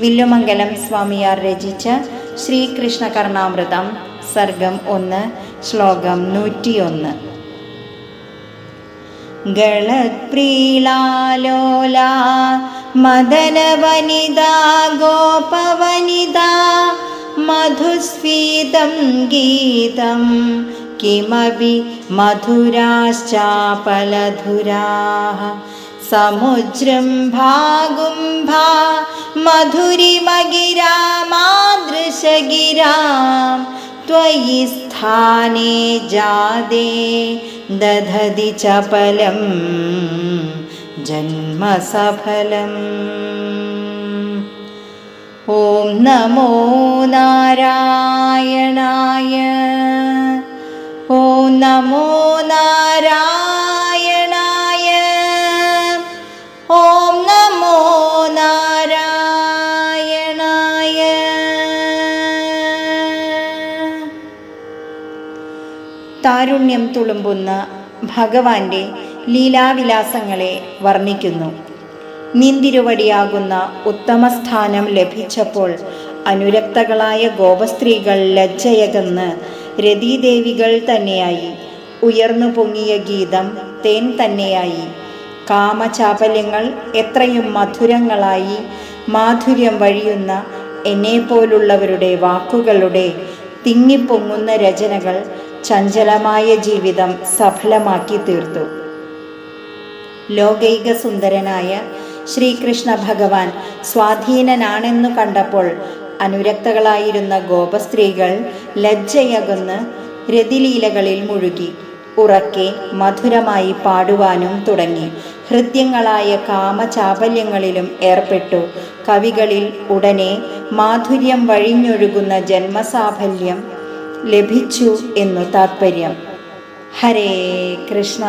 വില്ലുമംഗലം സ്വാമിയാർ രചിച്ച ശ്രീകൃഷ്ണ കർണാമൃതം സർഗം ഒന്ന് ശ്ലോകം നൂറ്റിയൊന്ന്. ഗളത്പ്രീളാലോല മദനവനിതാ ഗോപവനിതാ മധുസ്വീതം ഗീതം കിമപി മധുരാശ്ചാപലധുരാ സമുദ്രം मधुरिमगिरामादृशगिरां त्वयि स्थाने जादे दधति चपलं जन्म सफलम् ॐ नमो नारायणाय ॐ नमो नारायण താരുണ്യം തുളുമ്പുന്ന ഭഗവാന്റെ ലീലാവിലാസങ്ങളെ വർണിക്കുന്നു. നിന്തിരുവടിയാകുന്ന ഉത്തമസ്ഥാനം ലഭിച്ചപ്പോൾ അനുരക്തകളായ ഗോപസ്ത്രീകൾ ലജ്ജയകന്ന് രതീദേവികൾ തന്നെയായി. ഉയർന്നു പൊങ്ങിയ ഗീതം തേൻ തന്നെയായി. കാമചാപല്യങ്ങൾ എത്രയും മധുരങ്ങളായി. മാധുര്യം വഴിയുന്ന എന്നെപ്പോലുള്ളവരുടെ വാക്കുകളുടെ തിങ്ങിപ്പൊങ്ങുന്ന രചനകൾ ചഞ്ചലമായ ജീവിതം സഫലമാക്കി തീർത്തു. ലോകൈക സുന്ദരനായ ശ്രീകൃഷ്ണ ഭഗവാൻ സ്വാധീനനാണെന്നു കണ്ടപ്പോൾ അനുരക്തകളായിരുന്ന ഗോപസ്ത്രീകൾ ലജ്ജയകന്ന് രതിലീലകളിൽ മുഴുകി. ഉറക്കെ മധുരമായി പാടുവാനും തുടങ്ങി. ഹൃദ്യങ്ങളായ കാമചാപല്യങ്ങളിലും ഏർപ്പെട്ടു. കവികളിൽ ഉടനെ മാധുര്യം വഴിഞ്ഞൊഴുകുന്ന ജന്മസാഫല്യം ലഭിച്ചു എന്നു താത്പര്യം ഹരേ കൃഷ്ണ